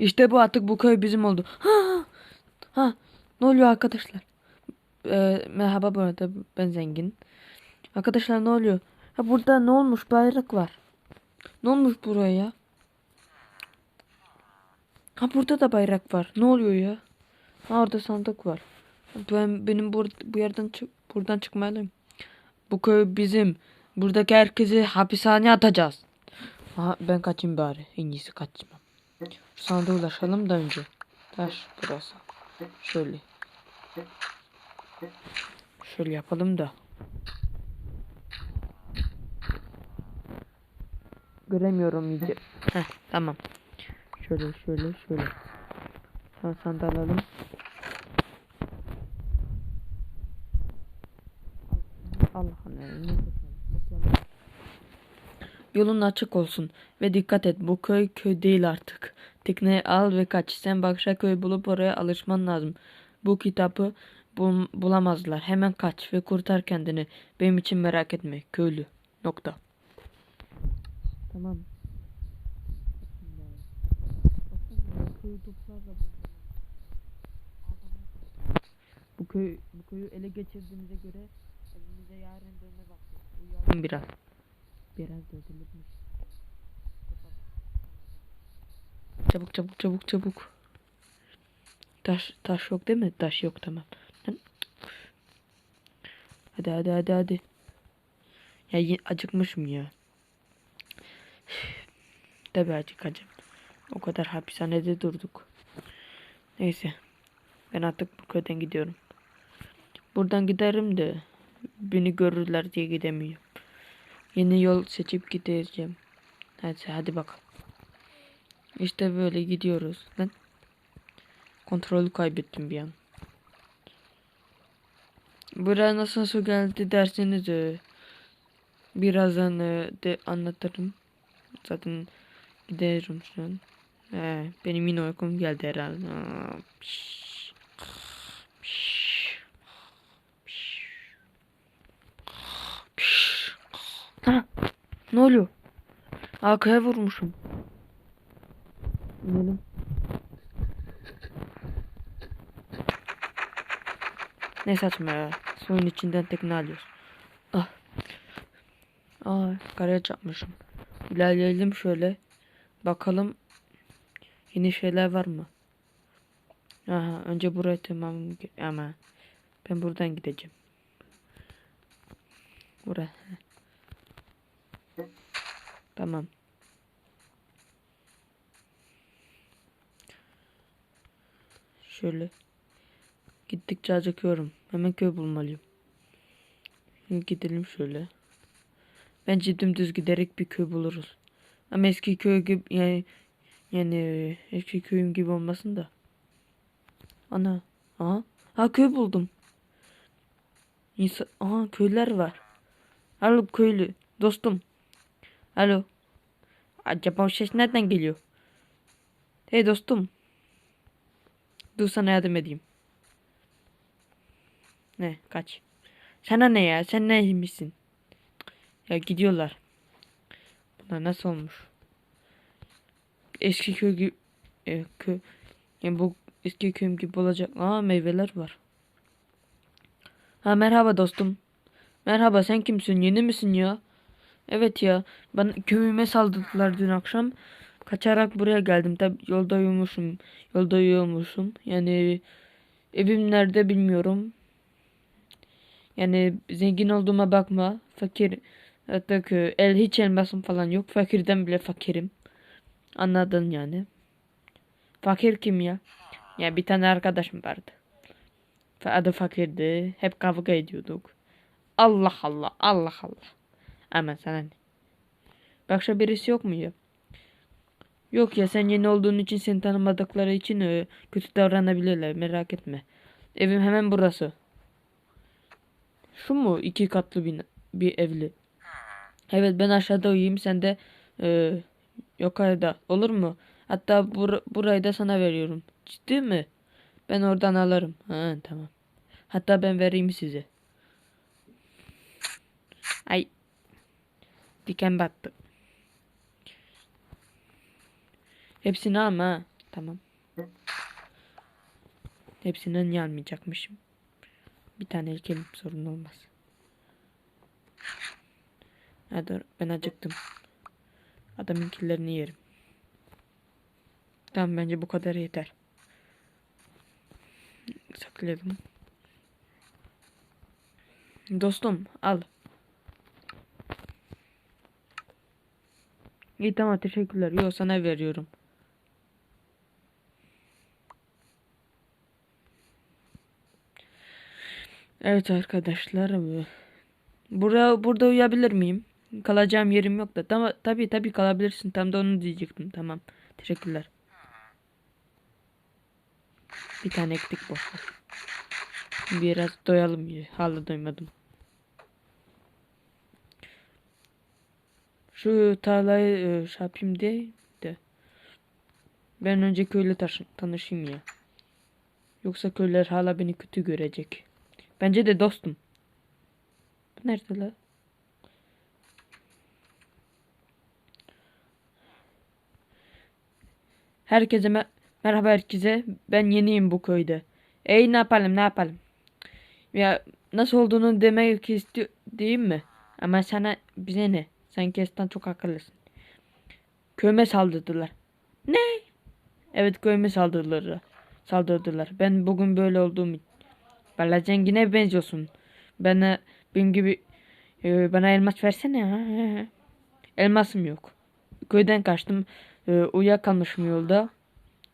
İşte bu artık bu köy bizim oldu. Ha, ha, ne oluyor arkadaşlar? Ee, merhaba bu arada ben zengin. Arkadaşlar ne oluyor? Ha burada ne olmuş bayrak var. Ne olmuş buraya ya? Ha burada da bayrak var. Ne oluyor ya? Ha orada sandık var. Ben benim bur bu yerden çık buradan çıkmalıyım. Bu köy bizim. Buradaki herkesi hapishaneye atacağız. Ha ben kaçayım bari. En iyisi kaçmam. Sandığa ulaşalım da önce. Taş burası. Şöyle. Şöyle yapalım da. Göremiyorum iyice. Heh, tamam. Şöyle şöyle şöyle. Şu sandığı alalım. Yolun açık olsun ve dikkat et bu köy köy değil artık. Tekneyi al ve kaç. Sen başka köy bulup oraya alışman lazım. Bu kitabı bul- bulamazlar. Hemen kaç ve kurtar kendini. Benim için merak etme. Köylü. Nokta. Tamam. Bu köy bu köyü ele geçirdiğimize göre evimize yarın dönme vakti. Uyuyalım biraz. Biraz dökülürmüş. Çabuk çabuk çabuk çabuk. Taş taş yok değil mi? Taş yok tamam. Hadi hadi hadi hadi. Ya acıkmışım ya. Tabii acıkacağım. O kadar hapishanede durduk. Neyse. Ben artık bu köyden gidiyorum. Buradan giderim de beni görürler diye gidemiyorum. Yeni yol seçip gideceğim. Hadi hadi bakalım. İşte böyle gidiyoruz. Ben kontrolü kaybettim bir an. Buraya nasıl su geldi derseniz e, birazdan e, de anlatırım. Zaten giderim şu an. He, benim yine uykum geldi herhalde. Aa, piş, piş, piş. Ha, ne oluyor? Arkaya vurmuşum. İnelim. Ne saçma ya. Suyun içinden tekne alıyoruz. Ah. Aa, karaya çarpmışım. İlerleyelim şöyle. Bakalım yeni şeyler var mı? Aha, önce buraya tamam ama ben buradan gideceğim. Buraya. Tamam. Şöyle. Gittikçe acıkıyorum. Hemen köy bulmalıyım. Şimdi gidelim şöyle. Bence dümdüz giderek bir köy buluruz. Ama eski köy gibi yani yani eski köyüm gibi olmasın da. Ana. Aha. Ha köy buldum. İnsan, aha köyler var. Alo köylü. Dostum. Alo. Acaba o ses nereden geliyor? Hey dostum. Dur sana yardım edeyim. Ne kaç. Sana ne ya? Sen neymişsin? Ya gidiyorlar. Bunlar nasıl olmuş? Eski köy gibi e, köy yani bu eski köyüm gibi olacak. Aa meyveler var. Ha merhaba dostum. Merhaba sen kimsin? Yeni misin ya? Evet ya. Ben köyüme saldırdılar dün akşam. Kaçarak buraya geldim. Tabi yolda uyumuşum. Yolda uyumuşum. Yani evim nerede bilmiyorum. Yani zengin olduğuma bakma. Fakir. Hatta ki el hiç elmasım falan yok. Fakirden bile fakirim. Anladın yani. Fakir kim ya? Ya bir tane arkadaşım vardı. Adı fakirdi. Hep kavga ediyorduk. Allah Allah. Allah Allah. Ama sana ne? Başka birisi yok mu ya? Yok ya sen yeni olduğun için seni tanımadıkları için e, kötü davranabilirler merak etme. Evim hemen burası. Şu mu iki katlı bir, bir evli? Evet ben aşağıda uyuyayım sen de e, yukarıda olur mu? Hatta bur burayı da sana veriyorum. Ciddi mi? Ben oradan alırım. Ha tamam. Hatta ben vereyim size. Ay. Diken battı. Hepsini alma ha. Tamam. Hepsinden yanmayacakmışım. Bir tane ilkelim sorun olmaz. Ha dur ben acıktım. Adamınkilerini yerim. Tamam bence bu kadar yeter. Saklayalım. Dostum al. İyi tamam teşekkürler. Yo sana veriyorum. Evet arkadaşlar. bu- Burada uyuyabilir miyim? Kalacağım yerim yok da. Tamam tabii tabii kalabilirsin. Tam da onu diyecektim. Tamam. Teşekkürler. Bir tane ektik boş ver. Biraz doyalım ya. Hala doymadım. Şu tarlayı e, şey yapayım diye de. Ben önce köyle tanışayım ya. Yoksa köylüler hala beni kötü görecek. Bence de dostum. Nerede la? Herkese me- merhaba herkese. Ben yeniyim bu köyde. Ey ne yapalım ne yapalım? Ya nasıl olduğunu demek istiyor değil mi? Ama sana bize ne? Sen kesten çok akıllısın. Köyme saldırdılar. Ne? Evet köyme saldırdılar. Saldırdılar. Ben bugün böyle olduğum Valla zengine benziyorsun. Bana benim gibi e, bana elmas versene. ha. Elmasım yok. Köyden kaçtım. E, uyuyakalmışım yolda.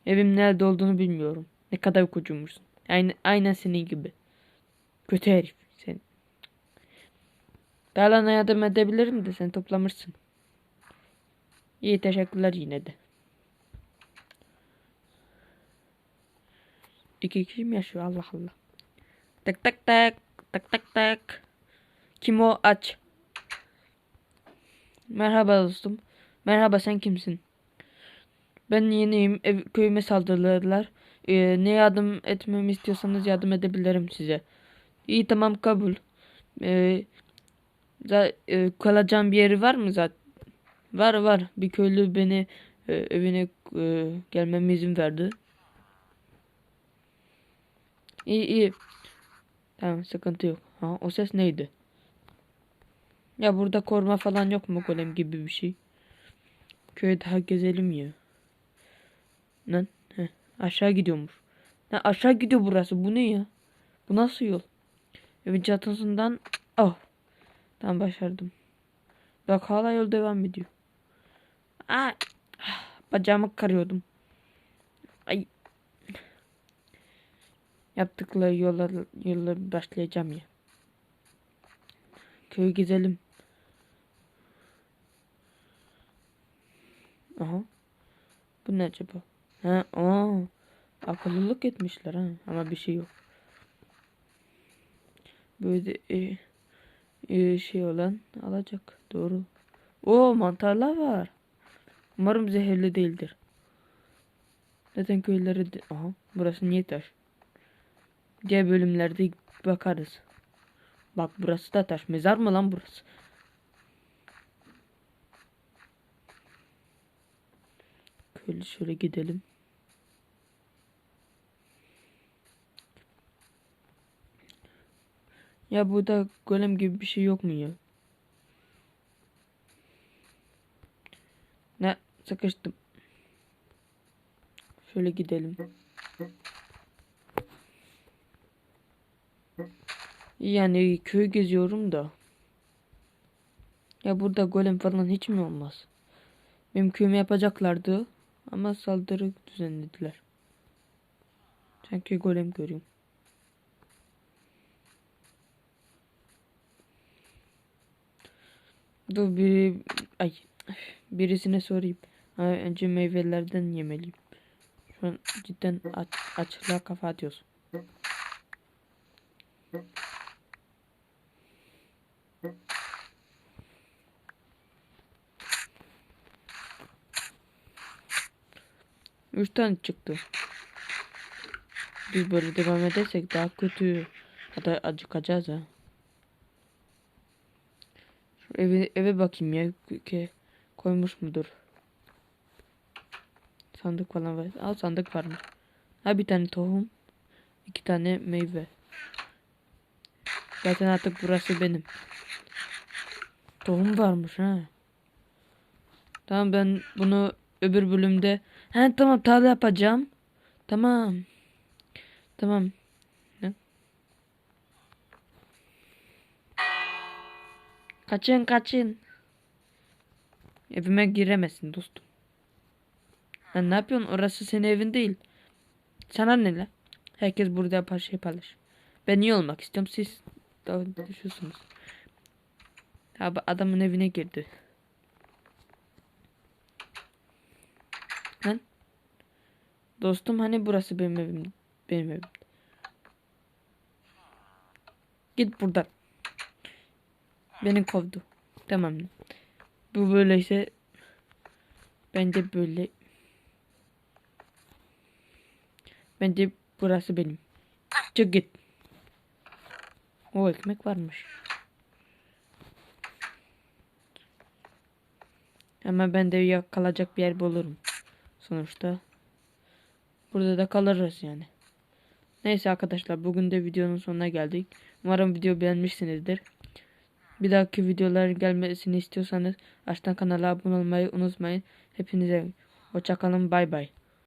Evim nerede olduğunu bilmiyorum. Ne kadar uykucuymuşsun. Aynı, aynen senin gibi. Kötü herif Daha yardım edebilirim de sen toplamışsın. İyi teşekkürler yine de. İki kişi mi yaşıyor Allah Allah. Tak tak tak tak tak tak. Kim o aç. Merhaba dostum. Merhaba sen kimsin? Ben yeniyim. Ev, köyüme saldırdılar. Ee, ne yardım etmemi istiyorsanız yardım edebilirim size. İyi tamam kabul. Ee, za- e, kalacağım bir yeri var mı zaten? Var var. Bir köylü beni e, evine e, gelmeme izin verdi. İyi iyi. Tamam sıkıntı yok. Ha, o ses neydi? Ya burada koruma falan yok mu golem gibi bir şey? Köye daha gezelim ya. Lan heh, aşağı gidiyormuş. Lan aşağı gidiyor burası. Bu ne ya? Bu nasıl yol? Evin çatısından oh. Tamam başardım. Bak hala yol devam ediyor. Aa, bacağımı karıyordum. Ay. Yaptıkları yola, yola başlayacağım ya. Köyü gezelim. Aha. Bu ne acaba? Ha, aa. Akıllılık etmişler ha. Ama bir şey yok. Böyle e, şey olan alacak. Doğru. O mantarlar var. Umarım zehirli değildir. Zaten köyleri de... Aha burası niye taş? Diğer bölümlerde bakarız. Bak burası da taş. Mezar mı lan burası? Şöyle şöyle gidelim. Ya burada golem gibi bir şey yok mu ya? Ne sıkıştım. Şöyle gidelim. Yani köy geziyorum da. Ya burada golem falan hiç mi olmaz? Benim köyümü yapacaklardı ama saldırı düzenlediler. Sanki golem görüyorum. Dur biri ay birisine sorayım. Ha, önce meyvelerden yemeliyim. Şu an cidden aç, açlığa kafa atıyorsun. Üç tane çıktı. Biz böyle devam edersek daha kötü. Hatta acıkacağız ha. Eve, eve bakayım ya. Ki koymuş mudur? Sandık falan var. Al sandık varmış. Ha bir tane tohum. iki tane meyve. Zaten artık burası benim. Tohum varmış ha. Tamam ben bunu öbür bölümde. He tamam tarla yapacağım. Tamam. Tamam. Ne? Kaçın kaçın. Evime giremezsin dostum. Lan ne yapıyorsun? Orası senin evin değil. Sana ne? Herkes burada yapar şey paylaş. Ben iyi olmak istiyorum. Siz düşüyorsunuz. Abi adamın evine girdi. Lan. Dostum hani burası benim evim. Benim evim. Git buradan. Beni kovdu. Tamam. Bu böyleyse bence böyle bence burası benim. Çık git. O ekmek varmış. Ama ben de ya kalacak bir yer bulurum. Sonuçta. Burada da kalırız yani. Neyse arkadaşlar bugün de videonun sonuna geldik. Umarım video beğenmişsinizdir. Bir dahaki videoların gelmesini istiyorsanız aşağıdan kanala abone olmayı unutmayın. Hepinize hoşçakalın bay bay.